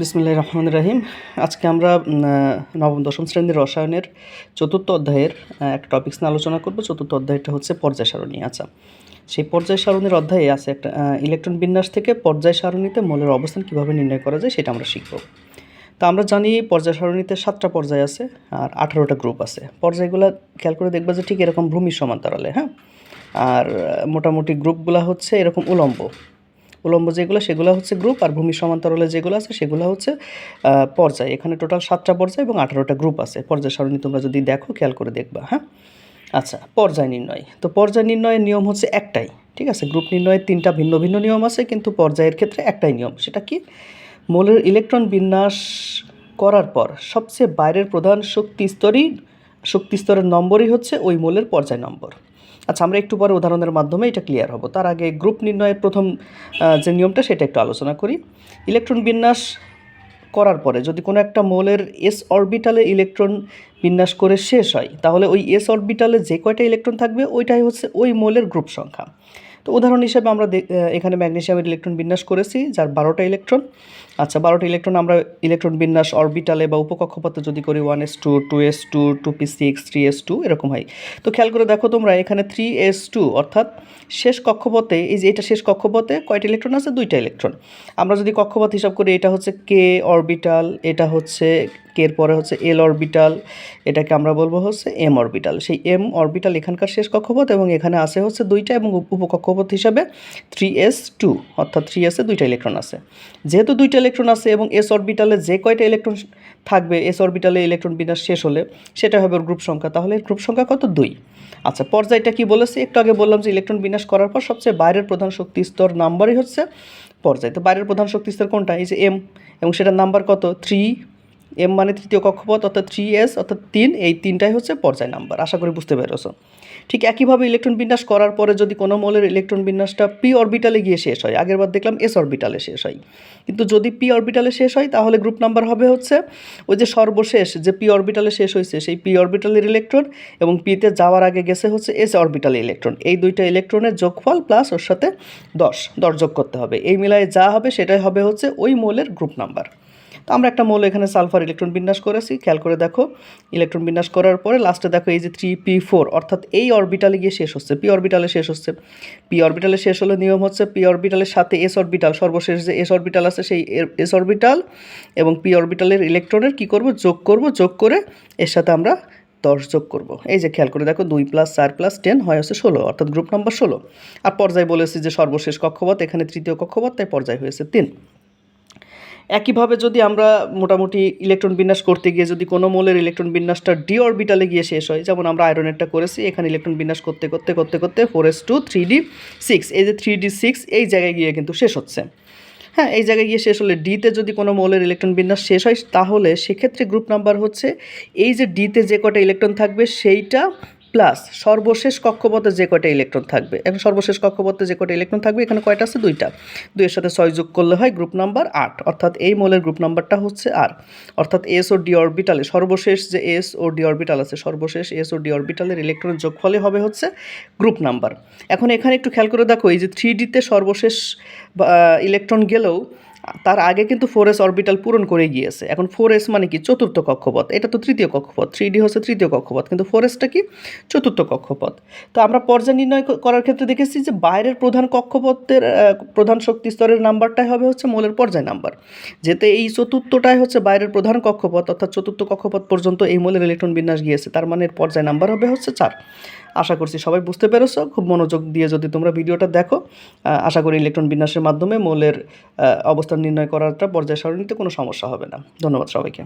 বিসমুল্লাহ রহমান রাহিম। আজকে আমরা নবম, দশম শ্রেণির রসায়নের চতুর্থ অধ্যায়ের একটা টপিক্স নিয়ে আলোচনা করব। চতুর্থ অধ্যায়টা হচ্ছে পর্যায় সারণী। আচ্ছা সেই পর্যায় সারণীর অধ্যায়ে আছে একটা ইলেকট্রন বিন্যাস থেকে পর্যায় সারণীতে মৌলের অবস্থান কীভাবে নির্ণয় করা যায় সেটা আমরা শিখব। তা আমরা জানি পর্যায় সারণীতে সাতটা পর্যায় আছে আর আঠারোটা গ্রুপ আছে। পর্যায়গুলো খেয়াল করে দেখবা যে ঠিক এরকম ভূমি সমান্তরালে হ্যাঁ? আর মোটামুটি গ্রুপগুলো হচ্ছে এরকম উলম্ব। উলম্ব যেগুলো, সেগুলো হচ্ছে গ্রুপ আর ভূমি সমান্তরালে যেগুলো আছে, সেগুলো হচ্ছে পর্যায়। এখানে টোটাল সাতটা পর্যায় এবং আঠারোটা গ্রুপ আছে। পর্যায় সারণী তোমরা যদি দেখো, খেয়াল করে দেখবা হ্যাঁ? আচ্ছা পর্যায় নির্ণয়। তো পর্যায় নির্ণয়ের নিয়ম হচ্ছে একটাই, ঠিক আছে? গ্রুপ নির্ণয়ের তিনটা ভিন্ন ভিন্ন নিয়ম আছে, কিন্তু পর্যায়ের ক্ষেত্রে একটাই নিয়ম। সেটা কি? মৌলের ইলেকট্রন বিন্যাস করার পর সবচেয়ে বাইরের প্রধান শক্তি স্তরই, শক্তি স্তরের নম্বরই হচ্ছে ওই মৌলের পর্যায় নম্বর। আচ্ছা আমরা একটু পরে উদাহরণের মাধ্যমে এটা ক্লিয়ার হব। তার আগে গ্রুপ নির্ণয়ের প্রথম যে নিয়মটা সেটা একটু আলোচনা করি। ইলেকট্রন বিন্যাস করার পরে যদি কোনো একটা মৌলের এস অরবিটালে ইলেকট্রন বিন্যাস করে শেষ হয়, তাহলে ওই এস অরবিটালে যে কয়টা ইলেকট্রন থাকবে, ওইটাই হচ্ছে ওই মৌলের গ্রুপ সংখ্যা। তো উদাহরণ হিসেবে আমরা এখানে ম্যাগনেসিয়ামের ইলেকট্রন বিন্যাস করেছি, যার বারোটা ইলেকট্রন। আচ্ছা বারোটা ইলেকট্রন আমরা ইলেকট্রন বিন্যাস অরবিটালে বা উপকক্ষপথে যদি করি, one S two two S two two P six three S two, এরকম হয়। তো খেয়াল করে দেখো তোমরা, এখানে থ্রি এস টু, অর্থাৎ শেষ কক্ষপথে, এই যে এটা শেষ কক্ষপথে কয়টা ইলেকট্রন আছে? দুইটা ইলেকট্রন। আমরা যদি কক্ষপথ হিসাব করি, এটা হচ্ছে কে অরবিটাল, এটা হচ্ছে এর পরে হচ্ছে এল অরবিটাল এটাকে আমরা বলব হচ্ছে এম অরবিটাল সেই এম অরবিটাল এখানকার শেষ কক্ষপথ এবং এখানে আছে হচ্ছে দুইটা এবং উপ- উপকক্ষপথ হিসাবে থ্রি এস টু অর্থাৎ থ্রি এসে দুইটা ইলেকট্রন আছে। যেহেতু দুইটা ইলেকট্রন আছে এবং এস অরবিটালে যে কয়টা ইলেকট্রন থাকবে এস অরবিটালে ইলেকট্রন বিন্যাস শেষ হলে সেটা হবে গ্রুপ সংখ্যা, তাহলে গ্রুপ সংখ্যা কত? দুই। আচ্ছা পর্যায়টা কি বলেছে? একটু আগে বললাম যে ইলেকট্রন বিন্যাস করার পর সবচেয়ে বাইরের প্রধান শক্তি স্তর নাম্বারই হচ্ছে পর্যায়। তো বাইরের প্রধান শক্তি স্তর কোনটা? এই যে এম এবং সেটার নাম্বার কত? থ্রি এম মানে তৃতীয় কক্ষপথ, অর্থাৎ থ্রি এস অর্থাৎ তিন, এই তিনটাই হচ্ছে পর্যায় নাম্বার আশা করি বুঝতে পেরেছ। ঠিক একইভাবে ইলেকট্রন বিন্যাস করার পরে যদি কোনো মলের ইলেকট্রন বিন্যাসটা পি অরবিটালে গিয়ে শেষ হয়, আগের বার দেখলাম এস অরবিটালে শেষ হয়। কিন্তু যদি পি অরবিটালে শেষ হয়, তাহলে গ্রুপ নাম্বার হবে হচ্ছে ওই যে সর্বশেষ, যে পি অরবিটালে শেষ হয়েছে, সেই পি অরবিটালের ইলেকট্রন এবং পিতে যাওয়ার আগে গেছে হচ্ছে এস অরবিটাল ইলেকট্রন এই দুইটা ইলেকট্রনের যোগফল প্লাস ওর সাথে দশ দশ যোগ করতে হবে। এই মিলায় যা হবে, সেটাই হবে হচ্ছে ওই মৌলের গ্রুপ নাম্বার তো আমরা একটা মৌল এখানে সালফার ইলেকট্রন বিন্যাস করেছি। খেয়াল করে দেখো, ইলেকট্রন বিন্যাস করার পরে লাস্টে দেখো এই যে থ্রি পি ফোর অর্থাৎ এই অরবিটালে গিয়ে শেষ হচ্ছে পি অরবিটালে শেষ হচ্ছে। পি অরবিটালে শেষ হলে নিয়ম হচ্ছে পি অরবিটালের সাথে এস অরবিটাল সর্বশেষ যে এস অরবিটাল আছে সেই এস অরবিটাল এবং পি অরবিটালের ইলেকট্রনের কি করব? যোগ করব, যোগ করে এর সাথে আমরা দশ যোগ করব। এই যে খেয়াল করে দেখো দুই প্লাস চার প্লাস টেন হয় হচ্ছে ষোলো, অর্থাৎ গ্রুপ নাম্বার ষোলো। আর পর্যায় বলেছি যে সর্বশেষ কক্ষপথ, এখানে তৃতীয় কক্ষপথ, তাই পর্যায় হয়েছে তিন। একইভাবে যদি আমরা মোটামুটি ইলেকট্রন বিন্যাস করতে গিয়ে যদি কোনো মৌলের ইলেকট্রন বিন্যাসটা ডি অরবিটালে গিয়ে শেষ হয়, যেমন আমরা আয়রনেরটা করেছি, এখানে ইলেকট্রন বিন্যাস করতে করতে করতে করতে four S two three D six এই যে থ্রি ডি সিক্স এই জায়গায় গিয়ে কিন্তু শেষ হচ্ছে। হ্যাঁ এই জায়গায় গিয়ে শেষ হলে ডিতে যদি কোনো মৌলের ইলেকট্রন বিন্যাস শেষ হয়, তাহলে সেক্ষেত্রে গ্রুপ নাম্বার হচ্ছে এই যে ডিতে যে কটা ইলেকট্রন থাকবে, সেইটা প্লাস সর্বশেষ কক্ষপথে যে কয়টা ইলেকট্রন থাকবে? এখন সর্বশেষ কক্ষপথে যে কয়টা ইলেকট্রন থাকবে? এখানে কয়টা আছে? দুইটা। দুইয়ের সাথে ছয় যোগ করলে হয় গ্রুপ নাম্বার আট। অর্থাৎ এই মৌলের গ্রুপ নাম্বারটা হচ্ছে আর অর্থাৎ এস ও ডি অরবিটালে সর্বশেষ যে এস ও ডি অরবিটাল আছে, সর্বশেষ এস ও ডি অরবিটালের ইলেকট্রন যোগফলে হবে হচ্ছে গ্রুপ নাম্বার এখন এখানে একটু খেয়াল করে দেখো, এই যে থ্রি ডিতে সর্বশেষ ইলেকট্রন গেলেও তার আগে কিন্তু ফোর এস অরবিটাল পূরণ করে গিয়েছে। এখন ফোর এস মানে কি? চতুর্থ কক্ষপথ। এটা তো তৃতীয় কক্ষপথ। থ্রি ডি হচ্ছে তৃতীয় কক্ষপথ। কিন্তু ফোর এসটা কি? চতুর্থ কক্ষপথ। তো আমরা পর্যায় নির্ণয় করার ক্ষেত্রে দেখেছি যে বাইরের প্রধান কক্ষপথের প্রধান শক্তি স্তরের নাম্বারটাই হবে হচ্ছে মৌলের পর্যায় নাম্বার যেতে এই চতুর্থটাই হচ্ছে বাইরের প্রধান কক্ষপথ, অর্থাৎ চতুর্থ কক্ষপথ পর্যন্ত এই মৌলের ইলেকট্রন বিন্যাস গিয়েছে, তার মানে এর পর্যায় নাম্বার হবে হচ্ছে চার। আশা করছি সবাই বুঝতে পেরেছ। খুব মনোযোগ দিয়ে যদি তোমরা ভিডিওটা দেখো আশা করি ইলেকট্রন বিন্যাসের মাধ্যমে মৌলের অবস্থান নির্ণয় করাটা পর্যায় সারণীতে কোনো সমস্যা হবে না। ধন্যবাদ সবাইকে।